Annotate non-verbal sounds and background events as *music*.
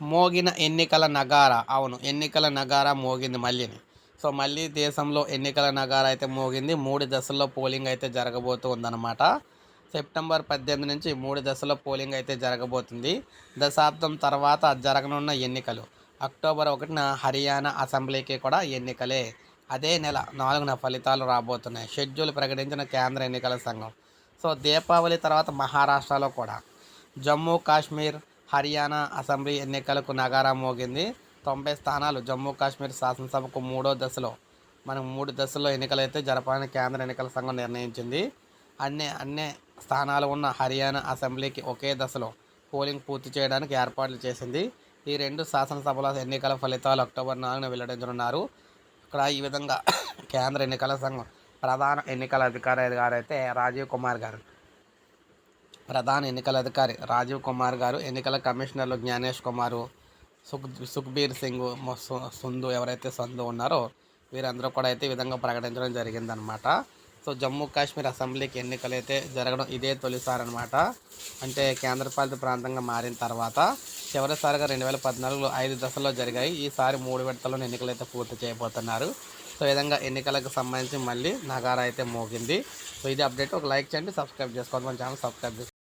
మోగిన ఎన్నికల నగార. అవును ఎన్నికల నగార మోగింది మళ్ళీని. సో మళ్ళీ దేశంలో ఎన్నికల నగార అయితే మోగింది. మూడు దశల్లో పోలింగ్ అయితే జరగబోతూ ఉందన్నమాట సెప్టెంబర్ పద్దెనిమిది నుంచి మూడు దశల్లో పోలింగ్ అయితే జరగబోతుంది. దశాబ్దం తర్వాత జరగనున్న ఎన్నికలు. అక్టోబర్ ఒకటిన హర్యానా అసెంబ్లీకి కూడా ఎన్నికలే. అదే నెల నాలుగున ఫలితాలు రాబోతున్నాయి. షెడ్యూల్ ప్రకటించిన కేంద్ర ఎన్నికల సంఘం. సో దీపావళి తర్వాత మహారాష్ట్రలో కూడా. జమ్మూ కాశ్మీర్ హర్యానా అసెంబ్లీ ఎన్నికలకు నగారా మోగింది. తొంభై స్థానాలు జమ్మూ కాశ్మీర్ శాసనసభకు మూడో దశలో మనం మూడు దశల్లో ఎన్నికలు అయితే జరపాలని కేంద్ర ఎన్నికల సంఘం నిర్ణయించింది. అన్ని అన్ని స్థానాలు ఉన్న హర్యానా అసెంబ్లీకి ఒకే దశలో పోలింగ్ పూర్తి చేయడానికి ఏర్పాట్లు చేసింది. ఈ రెండు శాసనసభల ఎన్నికల ఫలితాలు అక్టోబర్ నాలుగున వెల్లడించనున్నారు. ఇక్కడ ఈ విధంగా *coughs* కేంద్ర ఎన్నికల సంఘం ప్రధాన ఎన్నికల అధికారి గారైతే రాజీవ్ కుమార్ గారు. ప్రధాన ఎన్నికల అధికారి రాజీవ్ కుమార్ గారు ఎన్నికల కమిషనర్లు జ్ఞానేష్ కుమారు సుఖ్ సుఖ్బీర్ సింగ్ సుందు ఎవరైతే సందు ఉన్నారో వీరందరూ కూడా అయితే ఈ విధంగా ప్రకటించడం జరిగిందనమాట సో జమ్మూ కాశ్మీర్ అసెంబ్లీకి ఎన్నికలు అయితే జరగడం ఇదే తొలిసారి అనమాట అంటే కేంద్రపాలిత ప్రాంతంగా మారిన తర్వాత చివరిసారిగా రెండు వేల పద్నాలుగులో ఐదు దశల్లో జరిగాయి. ఈసారి మూడు విడతల్లో ఎన్నికలు అయితే పూర్తి చేయబోతున్నారు. సో ఈ విధంగా ఎన్నికలకు సంబంధించి మళ్ళీ నగారా అయితే మోగింది. సో ఇది అప్డేట్. ఒక లైక్ చేయండి సబ్స్క్రైబ్ చేసుకోండి. మన ఛానల్ సబ్స్క్రైబ్ చేసుకోండి.